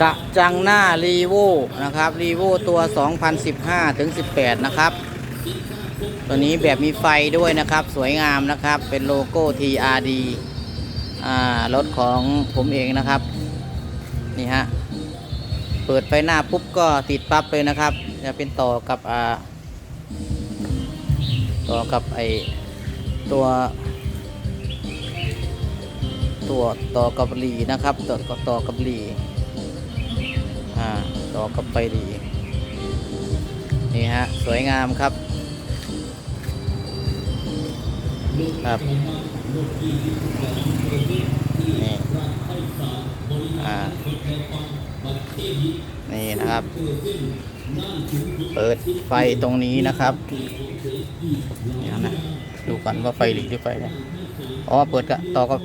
กะจังหน้ารีโวนะครับรีโวตัว 2015 ถึง 18 นะครับ ตัวนี้แบบมีไฟด้วยนะครับ สวยงามนะครับ เป็นโลโก้ TRD อ่ารถของผมเองนะครับ นี่ฮะ เปิดไฟหน้าปุ๊บก็ติดปั๊บเลยนะครับ จะเป็นต่อกับอ่าต่อกับไอตัว ตัวต่อกับหลีนะครับต่อกับต่อกับหลีอ่าต่อกับไฟหลีนี่ฮะสวยงามครับครับนี่อ่านี่นะครับ เปิดไฟตรงนี้นะครับเดี๋ยวนะดูก่อนว่าไฟหลีหรือไฟนี่ยอ๋อเปิดกะต่อกับ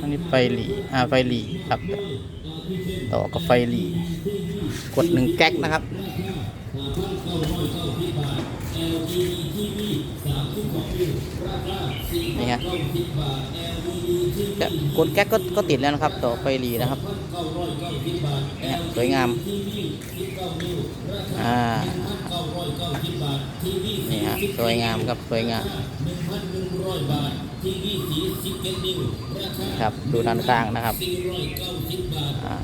อันนี้ไฟหลีอ่าไฟหลีครับ ต่อกับไฟหลีกดหนึ่งแก๊กนะครับนี่ฮะจะกดแก๊กก็ก็ติดแล้วนะครับ ต่อไฟหลีนะครับเนี่ยสวยงามอ่านี่ฮะสวยงามครับสวยงาม ครับดูด้านข้างนะครับอ่า